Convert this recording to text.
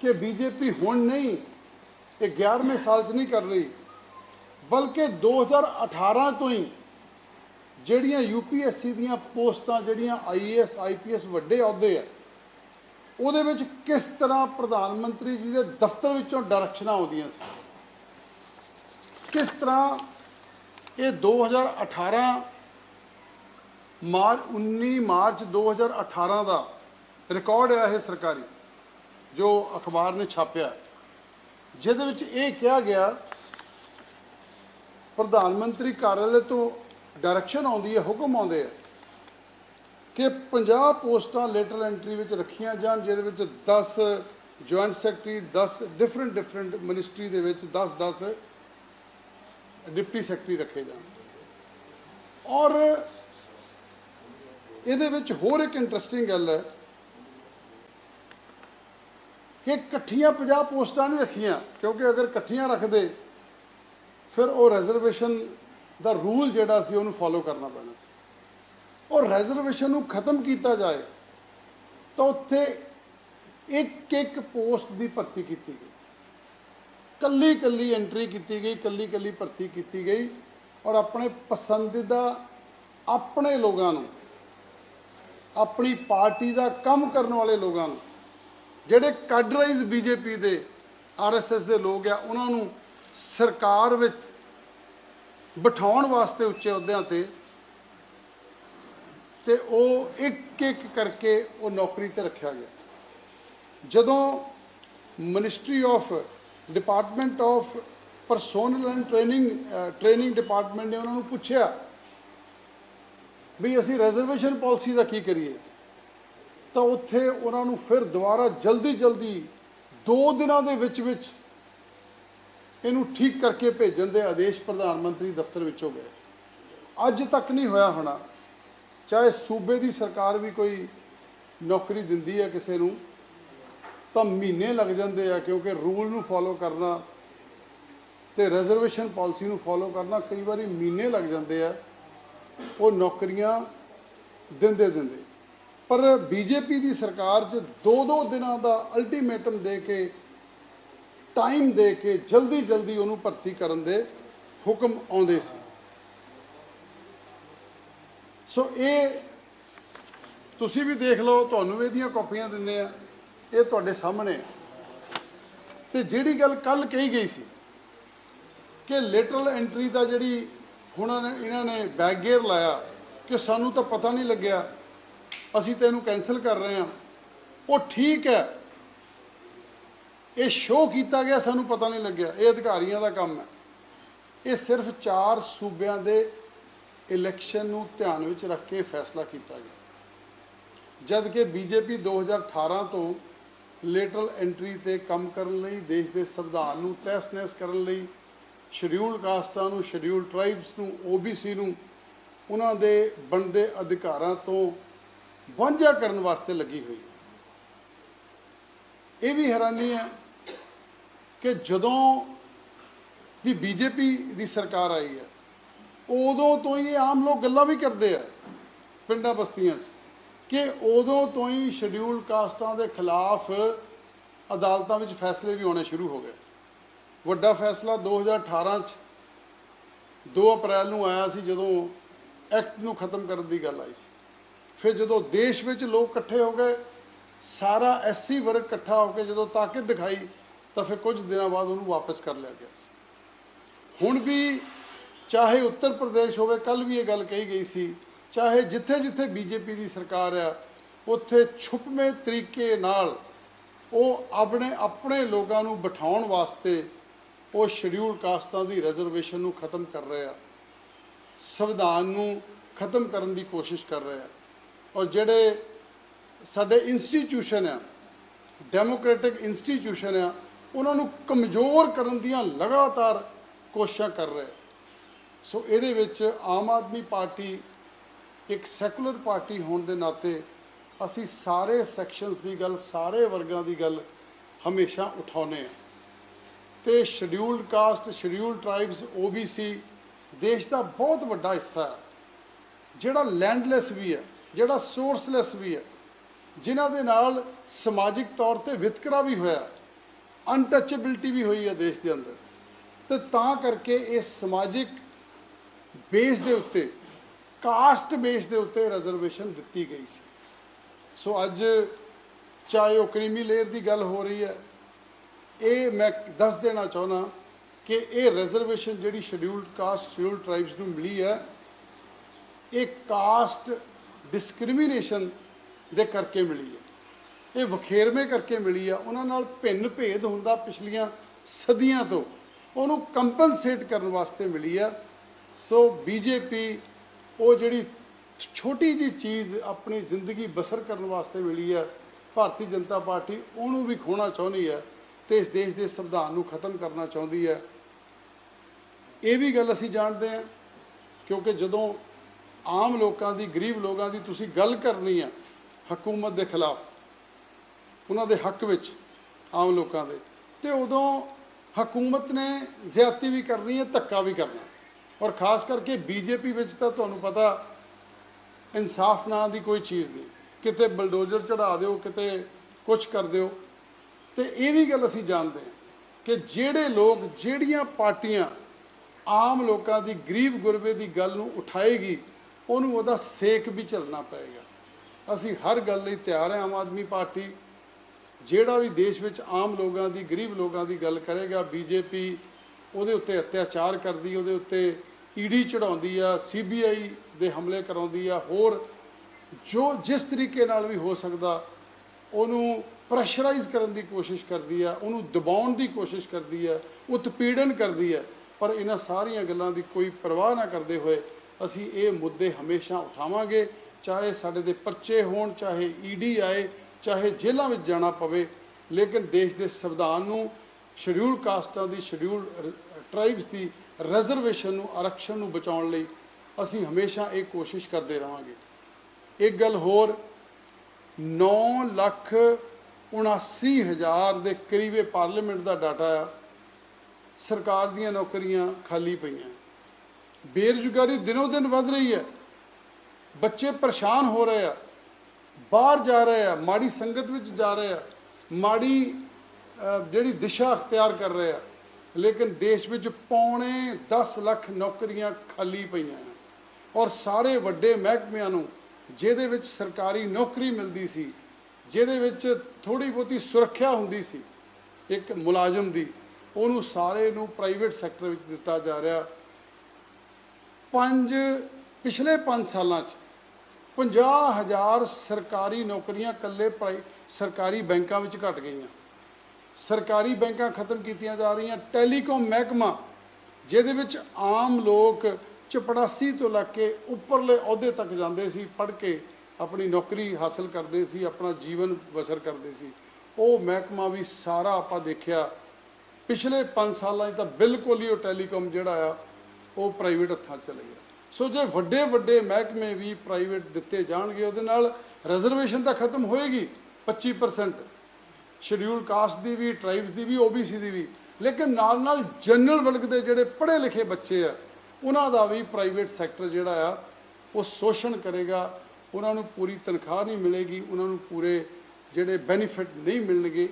ਕਿ ਬੀਜੇਪੀ ਹੁਣ ਨਹੀਂ ਇਹ 11ਵੇਂ ਸਾਲ 'ਚ ਨਹੀਂ ਕਰ ਰਹੀ, ਬਲਕਿ 2018 ਤੋਂ ਹੀ ਜਿਹੜੀਆਂ ਯੂਪੀਐਸਸੀ ਦੀਆਂ ਪੋਸਟਾਂ, ਜਿਹੜੀਆਂ ਆਈਏਐਸ ਆਈਪੀਐਸ ਵੱਡੇ ਅਹੁਦੇ ਆ, ਉਹਦੇ ਵਿੱਚ ਕਿਸ ਤਰ੍ਹਾਂ ਪ੍ਰਧਾਨ ਮੰਤਰੀ ਜੀ ਦੇ ਦਫ਼ਤਰ ਵਿੱਚੋਂ ਡਾਇਰੈਕਸ਼ਨਾਂ ਆਉਂਦੀਆਂ ਸੀ? ਕਿਸ ਤਰ੍ਹਾਂ ਇਹ 2018 ਮਾਰਚ 19 ਮਾਰਚ 2018 ਦਾ ਰਿਕਾਰਡ ਹੈ ਇਹ ਸਰਕਾਰੀ? ਜੋ ਅਖਬਾਰ ਨੇ ਛਾਪਿਆ। ਜਿਹਦੇ ਵਿੱਚ ਇਹ ਕਿਹਾ ਗਿਆ, ਪ੍ਰਧਾਨ ਮੰਤਰੀ ਕਾਰਜਾਲੇ ਤੋਂ ਡਾਇਰੈਕਸ਼ਨ ਆਉਂਦੀ ਹੈ, ਹੁਕਮ ਆਉਂਦੇ ਆ ਕਿ 50 ਪੋਸਟਾਂ ਲੈਟਰ ਐਂਟਰੀ ਵਿੱਚ ਰੱਖੀਆਂ ਜਾਣ, ਜਿਹਦੇ ਵਿੱਚ 10 joint secretary 10 different different ministry ਦੇ ਵਿੱਚ 10 10 ਡਿਪਟੀ ਸੈਕਟਰੀ ਰੱਖੇ ਜਾਣ। ਔਰ ਇਹਦੇ ਵਿੱਚ ਹੋਰ ਇੱਕ ਇੰਟਰਸਟਿੰਗ ਗੱਲ ਹੈ ਕਿ ਇਕੱਠੀਆਂ 50 ਪੋਸਟਾਂ ਨਹੀਂ ਰੱਖੀਆਂ, ਕਿਉਂਕਿ ਅਗਰ ਇਕੱਠੀਆਂ ਰੱਖਦੇ, ਫਿਰ ਉਹ ਰਿਜ਼ਰਵੇਸ਼ਨ ਦਾ ਰੂਲ ਜਿਹੜਾ ਸੀ ਉਹਨੂੰ ਫੋਲੋ ਕਰਨਾ ਪੈਣਾ ਸੀ। ਔਰ ਰਿਜ਼ਰਵੇਸ਼ਨ ਨੂੰ ਖਤਮ ਕੀਤਾ ਜਾਏ, ਤਾਂ ਉੱਥੇ ਇੱਕ ਇੱਕ ਪੋਸਟ ਦੀ ਭਰਤੀ ਕੀਤੀ ਗਈ। ਕੱਲੀ ਕੱਲੀ ਐਂਟਰੀ ਕੀਤੀ ਗਈ ਕੱਲੀ ਕੱਲੀ ਭਰਤੀ ਕੀਤੀ ਗਈ, ਔਰ ਆਪਣੇ ਪਸੰਦੀਦਾ, ਆਪਣੇ ਲੋਕਾਂ ਨੂੰ, ਆਪਣੀ ਪਾਰਟੀ ਦਾ ਕੰਮ ਕਰਨ ਵਾਲੇ ਲੋਕਾਂ ਨੂੰ ਜਿਹੜੇ ਕਾਡਰਾਈਜ਼ ਬੀਜੇਪੀ ਦੇ ਆਰਐਸਐਸ ਦੇ ਲੋਕ ਆ, ਉਹਨਾਂ ਨੂੰ ਸਰਕਾਰ ਵਿੱਚ ਬਿਠਾਉਣ ਵਾਸਤੇ ਉੱਚੇ ਅਹੁਦਿਆਂ ਤੇ ਤੇ ਉਹ ਇੱਕ ਇੱਕ ਕਰਕੇ ਉਹ ਨੌਕਰੀ ਤੇ ਰੱਖਿਆ ਗਿਆ। ਜਦੋਂ ministry of department of personnel and training training department ਨੇ ਉਹਨਾਂ ਨੂੰ ਪੁੱਛਿਆ ਵੀ ਅਸੀਂ ਰਿਜ਼ਰਵੇਸ਼ਨ ਪਾਲਿਸੀ ਦਾ ਕੀ ਕਰੀਏ? ਤਾਂ ਉੱਥੇ ਉਹਨਾਂ ਨੂੰ ਫਿਰ ਦੁਬਾਰਾ ਜਲਦੀ ਜਲਦੀ 2 ਦਿਨਾਂ ਦੇ ਵਿੱਚ ਵਿੱਚ ਇਹਨੂੰ ਠੀਕ ਕਰਕੇ ਭੇਜਣ ਦੇ ਆਦੇਸ਼ ਪ੍ਰਧਾਨ ਮੰਤਰੀ ਦਫ਼ਤਰ ਵਿੱਚੋਂ ਗਏ। ਅੱਜ ਤੱਕ ਨਹੀਂ ਹੋਇਆ ਹੋਣਾ। ਚਾਹੇ ਸੂਬੇ ਦੀ ਸਰਕਾਰ ਵੀ ਕੋਈ ਨੌਕਰੀ ਦਿੰਦੀ ਹੈ ਕਿਸੇ ਨੂੰ, ਤਾਂ ਮਹੀਨੇ ਲੱਗ ਜਾਂਦੇ ਆ ਕਿਉਂਕਿ ਰੂਲ ਨੂੰ ਫੋਲੋ ਕਰਨਾ ਤੇ ਰਿਜ਼ਰਵੇਸ਼ਨ ਪਾਲਿਸੀ ਨੂੰ ਫੋਲੋ ਕਰਨਾ ਕਈ ਵਾਰੀ ਮਹੀਨੇ ਲੱਗ ਜਾਂਦੇ ਆ। ਉਹ ਨੌਕਰੀਆਂ ਦਿੰਦੇ ਦਿੰਦੇ। ਪਰ ਬੀਜੇਪੀ ਦੀ ਸਰਕਾਰ 'ਚ ਦੋ ਦੋ ਦਿਨਾਂ ਦਾ ਅਲਟੀਮੇਟਮ ਦੇ ਕੇ ਟਾਈਮ ਦੇ ਕੇ ਜਲਦੀ ਜਲਦੀ ਉਹਨੂੰ ਭਰਤੀ ਕਰਨ ਦੇ ਹੁਕਮ ਆਉਂਦੇ ਸੀ। ਸੋ ਇਹ ਤੁਸੀਂ ਵੀ ਦੇਖ ਲਓ, ਤੁਹਾਨੂੰ ਵੀ ਇਹਦੀਆਂ ਕਾਪੀਆਂ ਦਿੰਦੇ ਆ, ਇਹ ਤੁਹਾਡੇ ਸਾਹਮਣੇ ਤੇ ਜਿਹੜੀ ਗੱਲ ਕੱਲ ਕਹੀ ਗਈ ਸੀ ਕਿ ਲੈਟਰਲ ਐਂਟਰੀ ਦਾ ਜਿਹੜੀ ਹੁਣ ਇਹਨਾਂ ਨੇ ਬੈਕ ਗੇਅਰ ਲਾਇਆ ਕਿ ਸਾਨੂੰ ਤਾਂ ਪਤਾ ਨਹੀਂ ਲੱਗਿਆ ਅਸੀਂ ਤਾਂ ਇਹਨੂੰ ਕੈਨਸਲ ਕਰ ਰਹੇ ਹਾਂ। ਉਹ ਠੀਕ ਹੈ। ਇਹ ਸ਼ੋਅ ਕੀਤਾ ਗਿਆ, ਸਾਨੂੰ ਪਤਾ ਨਹੀਂ ਲੱਗਿਆ। ਇਹ ਅਧਿਕਾਰੀਆਂ ਦਾ ਕੰਮ ਹੈ। ਇਹ ਸਿਰਫ ਚਾਰ ਸੂਬਿਆਂ ਦੇ ਇਲੈਕਸ਼ਨ ਨੂੰ ਧਿਆਨ ਵਿੱਚ ਰੱਖ ਕੇ ਫੈਸਲਾ ਕੀਤਾ ਗਿਆ। ਜਦ ਕਿ ਬੀਜੇਪੀ 2018 ਤੋਂ ਲੇਟਰਲ ਐਂਟਰੀ ਤੇ ਕੰਮ ਕਰਨ ਲਈ, ਦੇਸ਼ ਦੇ ਸੰਵਿਧਾਨ ਨੂੰ ਤਹਿਸ-ਨਹਿਸ ਕਰਨ ਲਈ ਸ਼ਡਿਊਲ ਕਾਸਟਾਂ ਨੂੰ ਸ਼ਡਿਊਲ ਟ੍ਰਾਈਬਸ ਨੂੰ ਓਬੀਸੀ ਨੂੰ, ਉਹਨਾਂ ਦੇ ਬਣਦੇ ਅਧਿਕਾਰਾਂ ਤੋਂ ਵਾਂਝਾ ਕਰਨ ਵਾਸਤੇ ਲੱਗੀ ਹੋਈ ਇਹ ਵੀ ਹੈਰਾਨੀ ਹੈ ਕਿ ਜਦੋਂ ਦੀ ਬੀਜੇਪੀ ਦੀ ਸਰਕਾਰ ਆਈ ਹੈ, ਉਦੋਂ ਤੋਂ ਹੀ ਇਹ ਆਮ ਲੋਕ ਗੱਲਾਂ ਵੀ ਕਰਦੇ ਆ ਪਿੰਡਾਂ ਬਸਤੀਆਂ 'ਚ ਕਿ ਉਦੋਂ ਤੋਂ ਹੀ ਸ਼ਡਿਊਲ ਕਾਸਟਾਂ ਦੇ ਖਿਲਾਫ ਅਦਾਲਤਾਂ ਵਿੱਚ ਫੈਸਲੇ ਵੀ ਆਉਣੇ ਸ਼ੁਰੂ ਹੋ ਗਏ। ਵੱਡਾ ਫੈਸਲਾ 2018 ਚ 2 ਅਪ੍ਰੈਲ ਨੂੰ ਆਇਆ ਸੀ ਜਦੋਂ ਐਕਟ ਨੂੰ ਖਤਮ ਕਰਨ ਦੀ ਗੱਲ ਆਈ ਸੀ। ਫਿਰ ਜਦੋਂ ਦੇਸ਼ ਵਿੱਚ ਲੋਕ ਇਕੱਠੇ ਹੋ ਗਏ, ਸਾਰਾ ਐਸਸੀ ਵਰਗ ਇਕੱਠਾ ਹੋ ਕੇ ਜਦੋਂ ਤਾਕਤ ਦਿਖਾਈ, ਤਾਂ ਫਿਰ ਕੁਝ ਦਿਨਾਂ ਬਾਅਦ ਉਹਨੂੰ ਵਾਪਸ ਕਰ ਲਿਆ ਗਿਆ ਸੀ। ਹੁਣ ਵੀ ਚਾਹੇ ਉੱਤਰ ਪ੍ਰਦੇਸ਼ ਹੋਵੇ ਕੱਲ ਵੀ ਇਹ ਗੱਲ ਕਹੀ ਗਈ ਸੀ, ਚਾਹੇ ਜਿੱਥੇ ਜਿੱਥੇ ਬੀਜੇਪੀ ਦੀ ਸਰਕਾਰ ਆ, ਉੱਥੇ ਛੁਪਵੇਂ ਤਰੀਕੇ ਨਾਲ ਉਹ ਆਪਣੇ ਆਪਣੇ ਲੋਕਾਂ ਨੂੰ ਬਿਠਾਉਣ ਵਾਸਤੇ ਉਹ ਸ਼ਡਿਊਲ ਕਾਸਟਾਂ ਦੀ ਰਿਜ਼ਰਵੇਸ਼ਨ ਨੂੰ ਖਤਮ ਕਰ ਰਹੇ ਆ, ਸੰਵਿਧਾਨ ਨੂੰ ਖਤਮ ਕਰਨ ਦੀ ਕੋਸ਼ਿਸ਼ ਕਰ ਰਹੇ ਆ। ਔਰ ਜਿਹੜੇ ਸਾਡੇ ਇੰਸਟੀਟਿਊਸ਼ਨ ਆ ਡੈਮੋਕ੍ਰੈਟਿਕ ਇੰਸਟੀਟਿਊਸ਼ਨ ਆ, ਉਹਨਾਂ ਨੂੰ ਕਮਜ਼ੋਰ ਕਰਨ ਦੀਆਂ ਲਗਾਤਾਰ ਕੋਸ਼ਿਸ਼ਾਂ ਕਰ ਰਹੇ। ਸੋ ਇਹਦੇ ਵਿੱਚ ਆਮ ਆਦਮੀ ਪਾਰਟੀ ਇੱਕ ਸੈਕੂਲਰ ਪਾਰਟੀ ਹੋਣ ਦੇ ਨਾਤੇ ਅਸੀਂ ਸਾਰੇ ਸੈਕਸ਼ਨਸ ਦੀ ਗੱਲ, ਸਾਰੇ ਵਰਗਾਂ ਦੀ ਗੱਲ ਹਮੇਸ਼ਾ ਉਠਾਉਨੇ ਆ ਤੇ scheduled caste scheduled tribes OBC ਦੇਸ਼ ਦਾ ਬਹੁਤ ਵੱਡਾ ਹਿੱਸਾ ਹੈ। ਜਿਹੜਾ ਲੈਂਡਲੈਸ ਵੀ ਹੈ ਜਿਹੜਾ ਸੋਰਸਲੈਸ ਵੀ ਹੈ, ਜਿਨ੍ਹਾਂ ਦੇ ਨਾਲ ਸਮਾਜਿਕ ਤੌਰ ਤੇ ਵਿਤਕਰਾ ਵੀ ਹੋਇਆ ਅਨਟਚੇਬਿਲਟੀ ਵੀ ਹੋਈ ਹੈ ਦੇਸ਼ ਦੇ ਅੰਦਰ। ਤੇ ਤਾਂ ਕਰਕੇ ਇਹ ਸਮਾਜਿਕ ਬੇਸ ਦੇ ਉੱਤੇ ਕਾਸਟ ਬੇਸ ਦੇ ਉੱਤੇ ਰਿਜ਼ਰਵੇਸ਼ਨ ਦਿੱਤੀ ਗਈ ਸੀ। ਸੋ ਅੱਜ ਚਾਹੇ ਉਹ ਕਰੀਮੀ ਲੇਅਰ ਦੀ ਗੱਲ ਹੋ ਰਹੀ ਹੈ, ਇਹ ਮੈਂ ਦੱਸ ਦੇਣਾ ਚਾਹੁੰਦਾ ਕਿ ਇਹ ਰਿਜ਼ਰਵੇਸ਼ਨ ਜਿਹੜੀ ਸ਼ਡਿਊਲਡ ਕਾਸਟ ਸ਼ਡਿਊਲਡ ਟ੍ਰਾਈਬਸ ਨੂੰ ਮਿਲੀ ਹੈ, ਇਹ ਕਾਸਟ ਡਿਸਕ੍ਰਿਮੀਨੇਸ਼ਨ ਦੇ ਕਰਕੇ ਮਿਲੀ ਹੈ। ਇਹ ਵਖੇਰਵੇਂ ਕਰਕੇ ਮਿਲੀ ਆ ਉਹਨਾਂ ਨਾਲ ਭਿੰਨ ਭੇਦ ਹੁੰਦਾ ਪਿਛਲੀਆਂ ਸਦੀਆਂ ਤੋਂ। ਉਹਨੂੰ ਕੰਪਨਸੇਟ ਕਰਨ ਵਾਸਤੇ ਮਿਲੀ ਆ ਸੋ ਬੀਜੇਪੀ ਉਹ ਜਿਹੜੀ ਛੋਟੀ ਜੀ ਚੀਜ਼ ਆਪਣੀ ਜ਼ਿੰਦਗੀ ਬਸਰ ਕਰਨ ਵਾਸਤੇ ਮਿਲੀ ਆ ਭਾਰਤੀ ਜਨਤਾ ਪਾਰਟੀ ਉਹਨੂੰ ਵੀ ਖੋਣਾ ਚਾਹੁੰਦੀ ਹੈ ਤੇ ਇਸ ਦੇਸ਼ ਦੇ ਸੰਵਿਧਾਨ ਨੂੰ ਖਤਮ ਕਰਨਾ ਚਾਹੁੰਦੀ ਹੈ। ਇਹ ਵੀ ਗੱਲ ਅਸੀਂ ਜਾਣਦੇ ਹਾਂ, ਕਿਉਂਕਿ ਜਦੋਂ ਆਮ ਲੋਕਾਂ ਦੀ, ਗਰੀਬ ਲੋਕਾਂ ਦੀ ਤੁਸੀਂ ਗੱਲ ਕਰਨੀ ਆ ਹਕੂਮਤ ਦੇ ਖਿਲਾਫ, ਉਹਨਾਂ ਦੇ ਹੱਕ ਵਿੱਚ, ਆਮ ਲੋਕਾਂ ਦੇ। ਤੇ ਉਦੋਂ ਹਕੂਮਤ ਨੇ ਜ਼ਿਆਤੀ ਵੀ ਕਰਨੀ ਹੈ ਧੱਕਾ ਵੀ ਕਰਨਾ। ਔਰ ਖਾਸ ਕਰਕੇ ਬੀਜੇਪੀ ਵਿੱਚ ਤਾਂ ਤੁਹਾਨੂੰ ਪਤਾ ਇਨਸਾਫ ਨਾਂ ਦੀ ਕੋਈ ਚੀਜ਼ ਨਹੀਂ। ਕਿਤੇ ਬਲਡੋਜ਼ਰ ਚੜਾ ਦਿਓ, ਕਿਤੇ ਕੁਝ ਕਰ ਦਿਓ। ਤੇ ਇਹ ਵੀ ਗੱਲ ਅਸੀਂ ਜਾਣਦੇ ਹਾਂ ਕਿ ਜਿਹੜੇ ਲੋਕ, ਜਿਹੜੀਆਂ ਪਾਰਟੀਆਂ ਆਮ ਲੋਕਾਂ ਦੀ, ਗਰੀਬ ਗੁਰਬੇ ਦੀ ਗੱਲ ਨੂੰ ਉਠਾਏਗੀ ਉਹਨੂੰ ਉਹਦਾ ਸੇਕ ਵੀ ਝੱਲਣਾ ਪਏਗਾ। ਅਸੀਂ ਹਰ ਗੱਲ ਲਈ ਤਿਆਰ ਹਾਂ ਆਮ ਆਦਮੀ ਪਾਰਟੀ। ਜਿਹੜਾ ਵੀ ਦੇਸ਼ ਵਿੱਚ ਆਮ ਲੋਕਾਂ ਦੀ, ਗਰੀਬ ਲੋਕਾਂ ਦੀ ਗੱਲ ਕਰੇਗਾ, ਬੀਜੇਪੀ ਉਹਦੇ ਉੱਤੇ ਅਤਿਆਚਾਰ ਕਰਦੀ ਉਹਦੇ ਉੱਤੇ ਈਡੀ ਚੜਾਉਂਦੀ ਆ ਸੀਬੀਆਈ ਦੇ ਹਮਲੇ ਕਰਾਉਂਦੀ ਆ, ਹੋਰ ਜੋ ਜਿਸ ਤਰੀਕੇ ਨਾਲ ਵੀ ਹੋ ਸਕਦਾ, ਉਹਨੂੰ ਪ੍ਰੈਸ਼ਰਾਈਜ਼ ਕਰਨ ਦੀ ਕੋਸ਼ਿਸ਼ ਕਰਦੀ ਆ, ਉਹਨੂੰ ਦਬਾਉਣ ਦੀ ਕੋਸ਼ਿਸ਼ ਕਰਦੀ ਆ, ਉਤਪੀੜਨ ਕਰਦੀ ਆ, ਪਰ ਇਹਨਾਂ ਸਾਰੀਆਂ ਗੱਲਾਂ ਦੀ ਕੋਈ ਪਰਵਾਹ ਨਾ ਕਰਦੇ ਹੋਏ ਅਸੀਂ ਇਹ ਮੁੱਦੇ ਹਮੇਸ਼ਾ ਉਠਾਵਾਂਗੇ, ਚਾਹੇ ਸਾਡੇ ਦੇ ਪਰਚੇ ਹੋਣ, ਚਾਹੇ ਈਡੀ ਆਏ, ਚਾਹੇ ਜੇਲ੍ਹਾਂ ਵਿੱਚ ਜਾਣਾ ਪਵੇ, ਲੇਕਿਨ ਦੇਸ਼ ਦੇ ਸੰਵਿਧਾਨ ਨੂੰ ਸ਼ਡਿਊਲ ਕਾਸਟਾਂ ਦੀ ਸ਼ਡਿਊਲ ਟ੍ਰਾਈਬਸ ਦੀ ਰਿਜ਼ਰਵੇਸ਼ਨ ਨੂੰ ਆਰਕਸ਼ਣ ਨੂੰ ਬਚਾਉਣ ਲਈ ਅਸੀਂ ਹਮੇਸ਼ਾ ਇਹ ਕੋਸ਼ਿਸ਼ ਕਰਦੇ ਰਵਾਂਗੇ ਇੱਕ ਗੱਲ ਹੋਰ 9 ਲੱਖ 79 ਹਜ਼ਾਰ ਦੇ ਕਰੀਬੇ ਪਾਰਲੀਮੈਂਟ ਦਾ ਡਾਟਾ ਆ ਸਰਕਾਰ ਦੀਆਂ ਨੌਕਰੀਆਂ ਖਾਲੀ ਪਈਆਂ। ਬੇਰੁਜ਼ਗਾਰੀ ਦਿਨੋ ਦਿਨ ਵੱਧ ਰਹੀ ਹੈ। ਬੱਚੇ ਪਰੇਸ਼ਾਨ ਹੋ ਰਹੇ ਆ। ਬਾਹਰ ਜਾ ਰਹੇ ਆ। ਮਾੜੀ ਸੰਗਤ ਵਿੱਚ ਜਾ ਰਹੇ ਆ। ਮਾੜੀ ਜਿਹੜੀ ਦਿਸ਼ਾ ਅਖਤਿਆਰ ਕਰ ਰਹੇ ਆ। ਲੇਕਿਨ ਦੇਸ਼ ਵਿੱਚ ਪੌਣੇ 10 ਲੱਖ ਨੌਕਰੀਆਂ ਖਾਲੀ ਪਈਆਂ ਆ ਔਰ ਸਾਰੇ ਵੱਡੇ ਮਹਿਕਮਿਆਂ ਨੂੰ ਜਿਹਦੇ ਵਿੱਚ ਸਰਕਾਰੀ ਨੌਕਰੀ ਮਿਲਦੀ ਸੀ, ਜਿਹਦੇ ਵਿੱਚ ਥੋੜੀ ਬਹੁਤੀ ਸੁਰੱਖਿਆ ਹੁੰਦੀ ਸੀ, ਇੱਕ ਮੁਲਾਜ਼ਮ ਦੀ, ਉਹਨੂੰ ਸਾਰੇ ਨੂੰ ਪ੍ਰਾਈਵੇਟ ਸੈਕਟਰ ਵਿੱਚ ਦਿੱਤਾ ਜਾ ਰਿਹਾ। ਪੰਜ, ਪਿਛਲੇ 5 ਸਾਲਾਂ 'ਚ 50000 ਸਰਕਾਰੀ ਨੌਕਰੀਆਂ ਇਕੱਲੇ ਪ੍ਰਾਈ- ਸਰਕਾਰੀ ਬੈਂਕਾਂ ਵਿੱਚ ਘਟ ਗਈਆਂ। ਸਰਕਾਰੀ ਬੈਂਕਾਂ ਖਤਮ ਕੀਤੀਆਂ ਜਾ ਰਹੀਆਂ। ਟੈਲੀਕਾਮ ਮਹਿਕਮਾ, ਜਿਹਦੇ ਵਿੱਚ ਆਮ ਲੋਕ ਚਪੜਾਸੀ ਤੋਂ ਲੱਗ ਕੇ ਉੱਪਰਲੇ ਅਹੁਦੇ ਤੱਕ ਜਾਂਦੇ ਸੀ, ਪੜ੍ਹ ਕੇ ਆਪਣੀ ਨੌਕਰੀ ਹਾਸਲ ਕਰਦੇ ਸੀ, ਆਪਣਾ ਜੀਵਨ ਬਸਰ ਕਰਦੇ ਸੀ। ਉਹ ਮਹਿਕਮਾ ਵੀ ਸਾਰਾ ਆਪਾਂ ਦੇਖਿਆ। ਪਿਛਲੇ 5 ਸਾਲਾਂ 'ਚ ਤਾਂ ਬਿਲਕੁਲ ਹੀ ਉਹ ਟੈਲੀਕਾਮ ਜਿਹੜਾ ਆ ਉਹ ਪ੍ਰਾਈਵੇਟ ਹੱਥਾਂ 'ਚ ਚਲੇ ਗਿਆ। ਸੋ ਜੇ ਵੱਡੇ ਵੱਡੇ ਮਹਿਕਮੇ ਵੀ ਪ੍ਰਾਈਵੇਟ ਦਿੱਤੇ ਜਾਣਗੇ, ਉਹਦੇ ਨਾਲ ਰਿਜ਼ਰਵੇਸ਼ਨ ਤਾਂ ਖਤਮ ਹੋਏਗੀ 25% ਸ਼ਡਿਊਲ ਕਾਸਟ ਦੀ ਵੀ ਟ੍ਰਾਈਬਸ ਦੀ ਵੀ ਓਬੀਸੀ ਦੀ ਵੀ। ਲੇਕਿਨ ਨਾਲ ਨਾਲ ਜਨਰਲ ਵਰਗ ਦੇ ਜਿਹੜੇ ਪੜ੍ਹੇ ਲਿਖੇ ਬੱਚੇ ਆ, ਉਹਨਾਂ ਦਾ ਵੀ ਪ੍ਰਾਈਵੇਟ ਸੈਕਟਰ ਜਿਹੜਾ ਆ, ਉਹ ਸ਼ੋਸ਼ਣ ਕਰੇਗਾ। ਉਹਨਾਂ ਨੂੰ ਪੂਰੀ ਤਨਖਾਹ ਨਹੀਂ ਮਿਲੇਗੀ, ਉਹਨਾਂ ਨੂੰ ਪੂਰੇ ਜਿਹੜੇ ਬੈਨੀਫਿਟ ਨਹੀਂ ਮਿਲਣਗੇ।